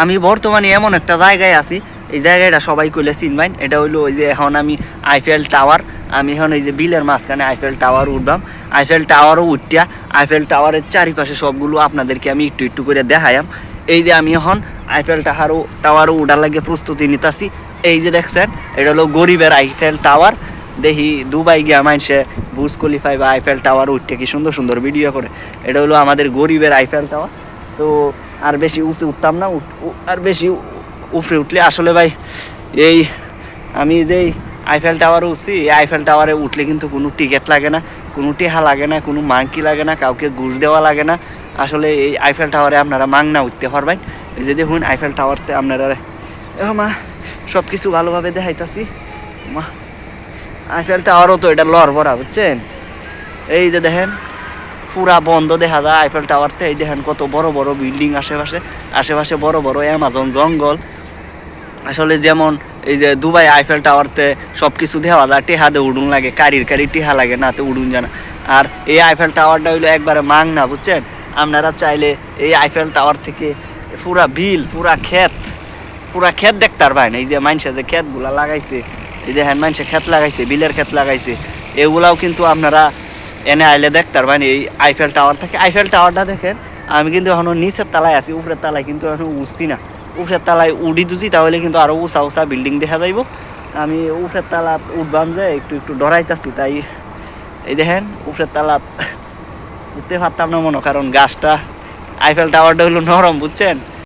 আমি বর্তমানে এমন একটা জায়গায় আছি, এই জায়গাটা সবাই কইলে চিনবাইন এটা হইল ওই যে এখন আমি আইফেল টাওয়ার আমি এখন এই যে বিলের মাঝখানে আইফেল টাওয়ার উঠবাম আইফেল টাওয়ারও উঠিয়া আইফেল টাওয়ারের চারিপাশে সবগুলো আপনাদেরকে আমি একটু একটু করে দেখাইম এই যে আমি এখন আইফেল টাওয়ারও টাওয়ারও উঠার লাগে প্রস্তুতি নিতাছি। এই যে দেখছেন, এটা হলো গরিবের আইফেল টাওয়ার দেখি দুবাই গিয়া মাইনসে বুজ কলিফাই বা আইফেল টাওয়ার উঠতে কি সুন্দর সুন্দর ভিডিও করে। এটা হলো আমাদের গরিবের আইফেল টাওয়ার তো আর বেশি উঁচু উঠতাম না আর বেশি উপরে উঠলে আসলে ভাই, এই আমি যেই আইফেল টাওয়ারে উঠছি, এই আইফেল টাওয়ারে উঠলে কিন্তু কোনো টিকিট লাগে না, কোনো টেহা লাগে না, কোনো মাংকি লাগে না, কাউকে ঘুষ দেওয়া লাগে না। আসলে এই আইফেল টাওয়ারে আপনারা মাংনা উঠতে পারবেন। এই যে দেখুন আইফেল টাওয়ারতে আপনারা মা সব কিছু ভালোভাবে দেখাইতাছি। মা আইফেল টাওয়ারও তো এটা লড় ভরা, বুঝছেন? এই যে দেখেন পুরা বন্ধ দেখা যায় আইফেল টাওয়ারতে এই দেখেন কত বড় বড় বিল্ডিং আশেপাশে আশেপাশে বড় বড় অ্যামাজন জঙ্গল। আসলে যেমন এই যে দুবাই আইফেল টাওয়ারতে সব কিছু দেওয়া যায়, টেহাতে উড়ুন লাগে, কারির কারি টেহা লাগে না, তো উড়ুন জানা আর এই আইফেল টাওয়ারটা হইল একবারে মাং না বুঝছেন? আপনারা চাইলে এই আইফেল টাওয়ার থেকে পুরা বিল, পুরা ক্ষেত পুরা ক্ষেত দেখতে পারবেন। এই যে মানুষে যে ক্ষেতগুলা লাগাইছে, এই দেখেন মানুষে ক্ষেত লাগাইছে, বিলের ক্ষেত লাগাইছে। এগুলাও কিন্তু আপনারা এনে আইলে দেখতে পারবেন, এই আইফেল টাওয়ার থেকে। আইফেল টাওয়ারটা দেখেন, আমি কিন্তু এখনও নিচের তালায় আছি, উপরের তালায় কিন্তু এখনও উঠছি না। উপরের তালায় উড়ি দুছি তাহলে কিন্তু আরও উঁচা উঁচা বিল্ডিং দেখা যাইব। আমি উপরের তালা উঠবাম যে, একটু একটু ডরাইতাছি, তাই এই দেখেন, উপরের তালা উঠতে পারতাম না মনে কারণ গাছটা আইফেল টাওয়ারটা হলো নরম, বুঝছেন?